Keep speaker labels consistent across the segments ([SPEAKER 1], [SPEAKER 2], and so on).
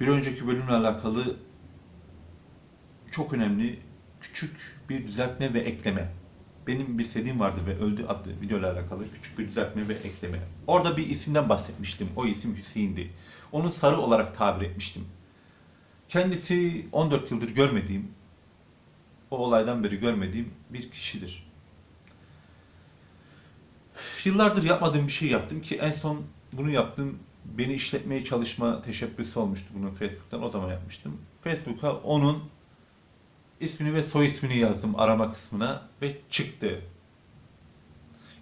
[SPEAKER 1] bir önceki bölümle alakalı çok önemli küçük bir düzeltme ve ekleme. Benim bir istediğim vardı ve öldü adlı videoyla alakalı küçük bir düzeltme ve ekleme. Orada bir isimden bahsetmiştim. O isim Hüseyin'di. Onu sarı olarak tabir etmiştim. Kendisi 14 yıldır görmediğim, o olaydan beri görmediğim bir kişidir. Yıllardır yapmadığım bir şey yaptım ki en son bunu yaptım. Beni işletmeye çalışma teşebbüsü olmuştu bunun Facebook'tan. O zaman yapmıştım. Facebook'a onun ismini ve soy ismini yazdım arama kısmına ve çıktı.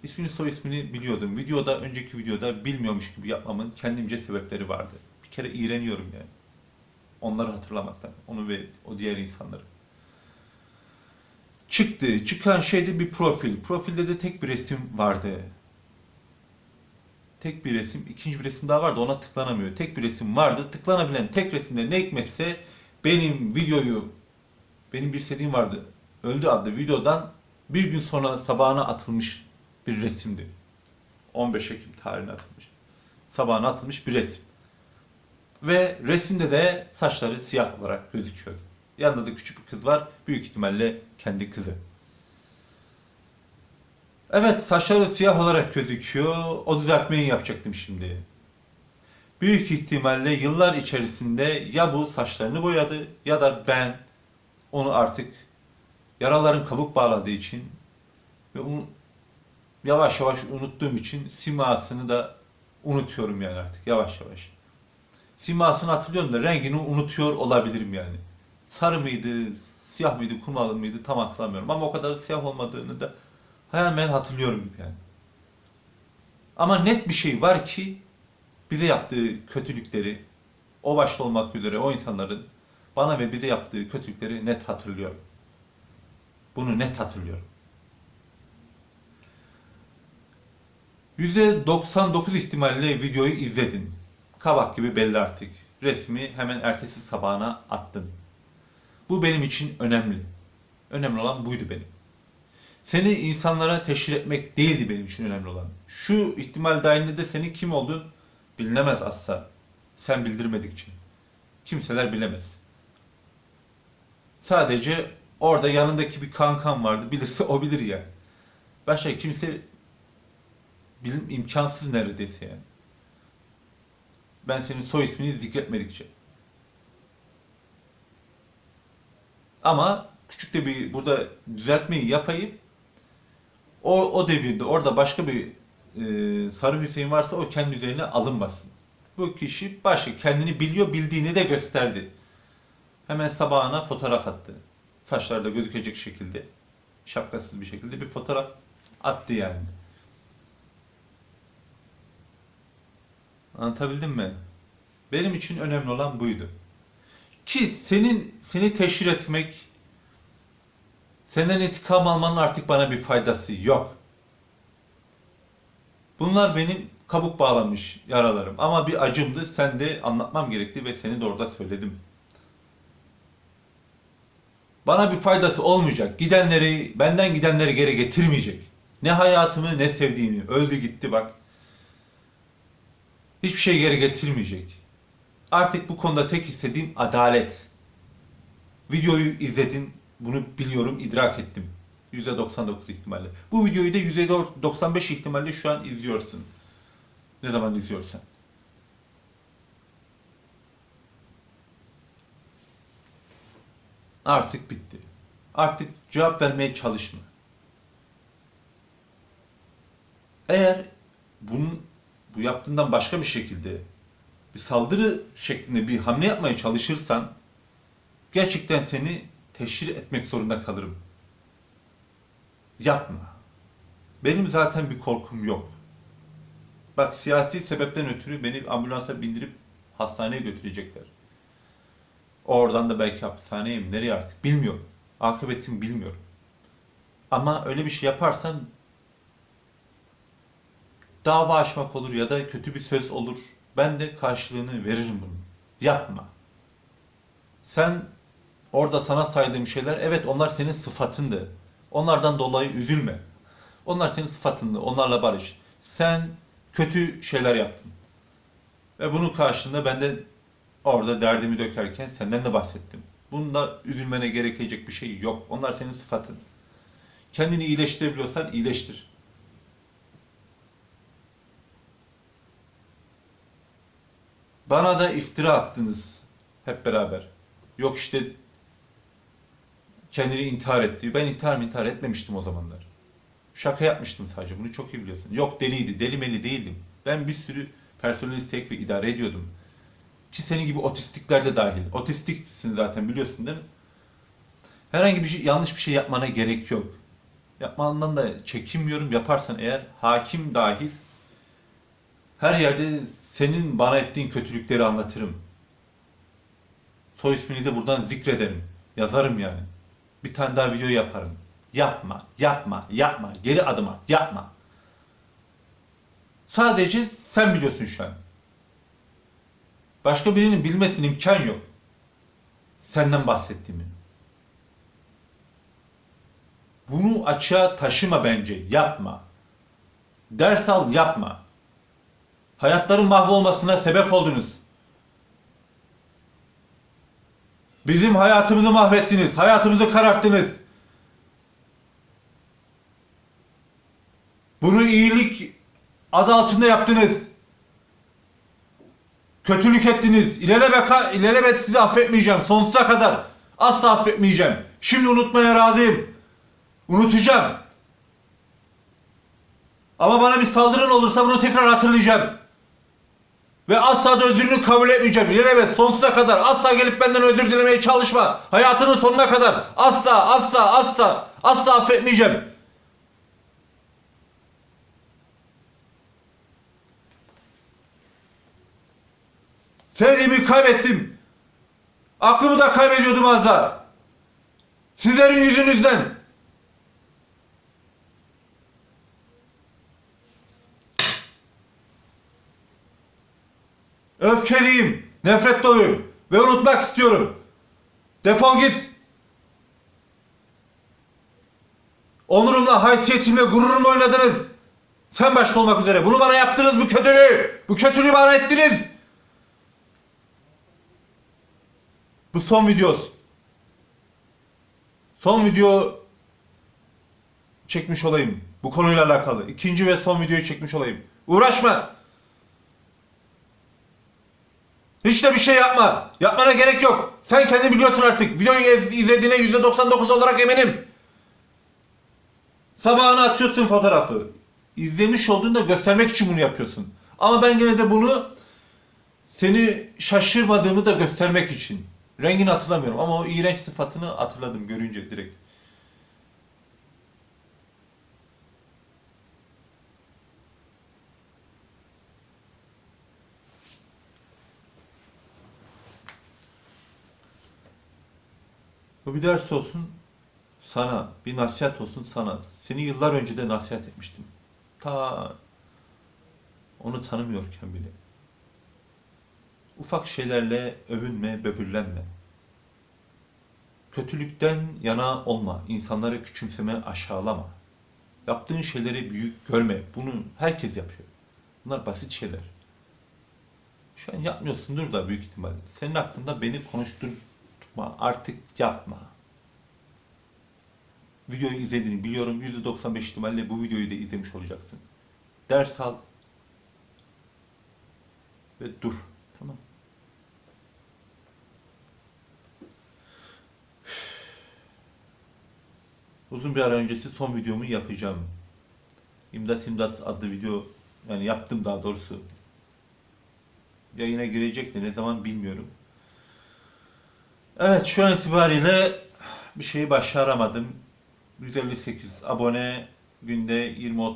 [SPEAKER 1] İsmini soy ismini biliyordum. Videoda, önceki videoda bilmiyormuş gibi yapmamın kendimce sebepleri vardı. Bir kere iğreniyorum yani. Onları hatırlamaktan. Onu ve o diğer insanları. Çıktı. Çıkan şeyde bir profil. Profilde de tek bir resim vardı. Tek bir resim. ikinci bir resim daha vardı. Ona tıklanamıyor. Tek bir resim vardı. Tıklanabilen tek resimde ne hikmetse benim videoyu benim bir istediğim vardı. Öldü adlı videodan bir gün sonra sabahına atılmış bir resimdi. 15 Ekim tarihine atılmış. Sabahına atılmış bir resim. Ve resimde de saçları siyah olarak gözüküyordu. Yanında da küçük bir kız var. Büyük ihtimalle kendi kızı. Evet saçları siyah olarak gözüküyor. O düzeltmeyi yapacaktım şimdi. Büyük ihtimalle yıllar içerisinde ya bu saçlarını boyadı ya da ben onu artık yaralarım kabuk bağladığı için ve onu yavaş yavaş unuttuğum için simasını da unutuyorum yani artık yavaş yavaş. Simasını hatırlıyorum da rengini unutuyor olabilirim yani. Sarı mıydı, siyah mıydı, kumalı mıydı tam hatırlamıyorum. Ama o kadar siyah olmadığını da hemen hatırlıyorum yani. Ama net bir şey var ki bize yaptığı kötülükleri, o başta olmak üzere o insanların bana ve bize yaptığı kötülükleri net hatırlıyorum. Bunu net hatırlıyorum. %99 ihtimalle videoyu izledin. Kabak gibi belli artık. Resmi hemen ertesi sabahına attın. Bu benim için önemli. Önemli olan buydu benim. Seni insanlara teşhir etmek değildi benim için önemli olan. Şu ihtimal dahilinde de senin kim olduğun bilinemez asla. Sen bildirmedikçe. Kimseler bilemez. Sadece orada yanındaki bir kankan vardı. Bilirse o bilir ya. Başka kimse bilim imkansız neredeyse yani. Ben senin soy ismini zikretmedikçe. Ama küçük de bir burada düzeltmeyi yapayım. O, o devirde orada başka bir e, Sarı Hüseyin varsa o kendi üzerine alınmasın. Bu kişi başka kendini biliyor bildiğini de gösterdi. Hemen sabahına fotoğraf attı. Saçları da gözükecek şekilde. Şapkasız bir şekilde bir fotoğraf attı yani. Anlatabildim mi? Benim için önemli olan buydu. Ki senin seni teşhir etmek, senden intikam almanın artık bana bir faydası yok. Bunlar benim kabuk bağlamış yaralarım. Ama bir acımdı. Sen de anlatmam gerekti ve seni de orada söyledim. Bana bir faydası olmayacak. Gidenleri, benden gidenleri geri getirmeyecek. Ne hayatımı ne sevdiğimi. Öldü gitti bak. Hiçbir şey geri getirmeyecek. Artık bu konuda tek istediğim adalet. Videoyu izledin, bunu biliyorum, idrak ettim. %99 ihtimalle. Bu videoyu da %95 ihtimalle şu an izliyorsun. Ne zaman izliyorsan. Artık bitti. Artık cevap vermeye çalışma. Eğer bunun bu yaptığından başka bir şekilde bir saldırı şeklinde bir hamle yapmaya çalışırsan gerçekten seni teşhir etmek zorunda kalırım. Yapma. Benim zaten bir korkum yok. Bak siyasi sebepten ötürü beni ambulansa bindirip hastaneye götürecekler. Oradan da belki hapishaneye mi nereye artık bilmiyorum. Akıbetimi bilmiyorum. Ama öyle bir şey yaparsan dava açmak olur ya da kötü bir söz olur. Ben de karşılığını veririm bunun. Yapma. Sen orada sana saydığım şeyler evet onlar senin sıfatındı. Onlardan dolayı üzülme. Onlar senin sıfatındı. Onlarla barış. Sen kötü şeyler yaptın. Ve bunun karşılığında ben de Orada derdimi dökerken senden de bahsettim. Bunda üzülmene gerekecek bir şey yok. Onlar senin sıfatın. Kendini iyileştirebiliyorsan iyileştir. Bana da iftira attınız hep beraber. Yok işte kendini intihar etti. Ben intihar mı intihar etmemiştim o zamanlar. Şaka yapmıştım sadece. Bunu çok iyi biliyorsun. Yok deliydi. Deli meli değildim. Ben bir sürü personel istek ve idare ediyordum. Ki senin gibi otistikler de dahil. Otistiksin zaten biliyorsun değil mi? Herhangi bir şey, yanlış bir şey yapmana gerek yok. Yapmandan da çekinmiyorum. Yaparsan eğer hakim dahil her yerde senin bana ettiğin kötülükleri anlatırım. Soy ismini de buradan zikrederim. Yazarım yani. Bir tane daha video yaparım. Yapma, yapma, yapma. Geri adım at, yapma. Sadece sen biliyorsun şu an. Başka birinin bilmesine imkan yok. Senden bahsettiğimi. Bunu açığa taşıma bence. Yapma. Ders al, yapma. Hayatların mahvolmasına sebep oldunuz. Bizim hayatımızı mahvettiniz. Hayatımızı kararttınız. Bunu iyilik adı altında yaptınız. Kötülük ettiniz. İlelebet, ilelebet sizi affetmeyeceğim. Sonsuza kadar. Asla affetmeyeceğim. Şimdi unutmaya razıyım. Unutacağım. Ama bana bir saldırın olursa bunu tekrar hatırlayacağım. Ve asla da özrünü kabul etmeyeceğim. İlelebet sonsuza kadar asla gelip benden özür dilemeye çalışma. Hayatının sonuna kadar asla asla asla asla affetmeyeceğim. Sevdiğimi kaybettim. Aklımı da kaybediyordum az daha. Sizlerin yüzünüzden. Öfkeliyim, nefret doluyum ve unutmak istiyorum. Defol git. Onurumla, haysiyetimle, gururumla oynadınız. Sen başta olmak üzere. Bunu bana yaptınız bu kötülüğü. Bu kötülüğü bana ettiniz. Bu son videos. Son video çekmiş olayım. Bu konuyla alakalı. İkinci ve son videoyu çekmiş olayım. Uğraşma. Hiç de bir şey yapma. Yapmana gerek yok. Sen kendi biliyorsun artık. Videoyu iz- izlediğine %99 olarak eminim. Sabahına atıyorsun fotoğrafı. İzlemiş olduğunu da göstermek için bunu yapıyorsun. Ama ben gene de bunu seni şaşırmadığımı da göstermek için. Rengini hatırlamıyorum ama o iğrenç sıfatını hatırladım görünce direkt. Bu bir ders olsun sana, bir nasihat olsun sana. Seni yıllar önce de nasihat etmiştim. Ta onu tanımıyorken bile. Ufak şeylerle övünme, böbürlenme. Kötülükten yana olma, insanları küçümseme, aşağılama. Yaptığın şeyleri büyük görme. Bunu herkes yapıyor. Bunlar basit şeyler. Şu an yapmıyorsundur da büyük ihtimalle. Senin hakkında beni konuşturma, artık yapma. Videoyu izlediğini biliyorum. %95 ihtimalle bu videoyu da izlemiş olacaksın. Ders al. Ve dur. Tamam. Uzun bir ara öncesi son videomu yapacağım. İmdat İmdat adlı video yani yaptım daha doğrusu. Yayına girecekti ne zaman bilmiyorum. Evet şu an itibariyle bir şeyi başaramadım. 158 abone günde 20-30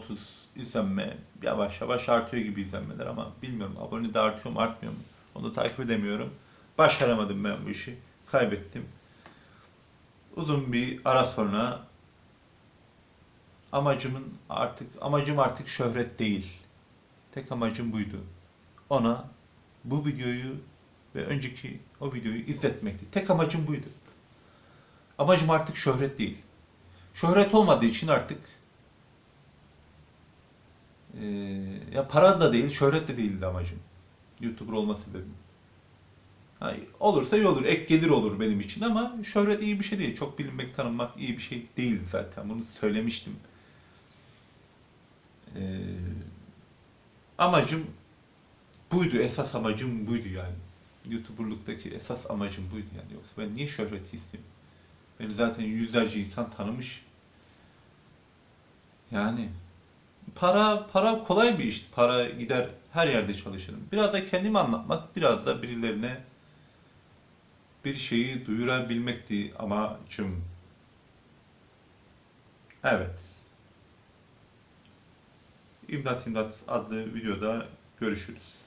[SPEAKER 1] izlenme yavaş yavaş artıyor gibi izlenmeler ama bilmiyorum abone de artıyor mu artmıyor mu onu da takip edemiyorum. Başaramadım ben bu işi. Kaybettim. Uzun bir ara sonra amacımın artık amacım artık şöhret değil. Tek amacım buydu. Ona bu videoyu ve önceki o videoyu izletmekti. Tek amacım buydu. Amacım artık şöhret değil. Şöhret olmadığı için artık eee, ya para da değil, şöhret de değildi amacım. YouTuber olma sebebim. Ha, olursa iyi olur. Ek gelir olur benim için ama şöhret iyi bir şey değil. Çok bilinmek, tanınmak iyi bir şey değil zaten. Bunu söylemiştim. Ee, amacım buydu. Esas amacım buydu yani. YouTuber'lıktaki esas amacım buydu yani. Yoksa ben niye şöhreti isteyeyim? Beni zaten yüzlerce insan tanımış. Yani para para kolay bir iş. Para gider her yerde çalışırım. Biraz da kendimi anlatmak, biraz da birilerine bir şeyi duyurabilmekti amacım. Evet. İmdat İmdat adlı videoda görüşürüz.